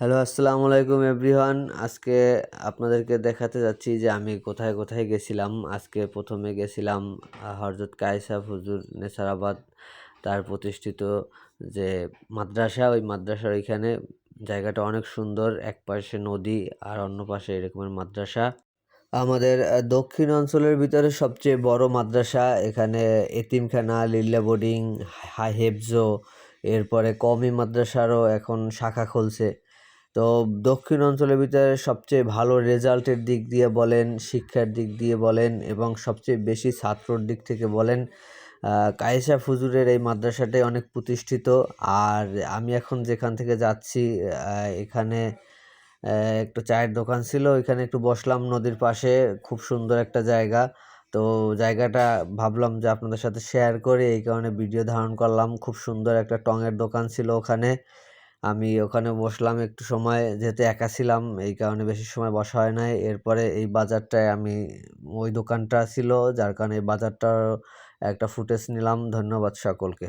Hello আসসালামু আলাইকুম everyone. আজকে আপনাদেরকে দেখাতে যাচ্ছি যে আমি কোথায় কোথায় গেছিলাম। আজকে প্রথমে গেছিলাম আহ, হজরত কায়সা হুজুর নেসারাবাদ তার প্রতিষ্ঠিত যে মাদ্রাসা ওই মাদ্রাসার ওইখানে। জায়গাটা অনেক সুন্দর এক পাশে নদী আর অন্য পাশে এরকমের মাদ্রাসা। আমাদের দক্ষিণ অঞ্চলের ভিতরে সবচেয়ে বড় মাদ্রাসা এখানে এতিমখানা লিল্লা বোর্ডিং হাই হেফজো এরপরে কওমি মাদ্রাসারও এখন শাখা খুলছে। তো দক্ষিণ অঞ্চলের ভিতরে সবচেয়ে ভালো রেজাল্টের দিক দিয়ে বলেন, শিক্ষার দিক দিয়ে বলেন এবং সবচেয়ে বেশি ছাত্রর দিক থেকে বলেন কায়েসা ফুজুরের এই মাদ্রাসাটাই অনেক প্রতিষ্ঠিত। আর আমি এখন যেখান থেকে যাচ্ছি এখানে একটু চায়ের দোকান ছিল, ওইখানে একটু বসলাম নদীর পাশে, খুব সুন্দর একটা জায়গা। তো জায়গাটা ভাবলাম যে আপনাদের সাথে শেয়ার করে, এই কারণে ভিডিও ধারণ করলাম। খুব সুন্দর একটা টঙের দোকান ছিল ওখানে। আমি ওখানে বসলাম একটু সময় যেতে একা ছিলাম, এই কারণে বেশি সময় বসা হয় নাই। এরপরে এই বাজারটায় আমি, ওই দোকানটা ছিল, যার কারণে এই বাজারটার একটা ফুটেজ নিলাম। ধন্যবাদ সকলকে।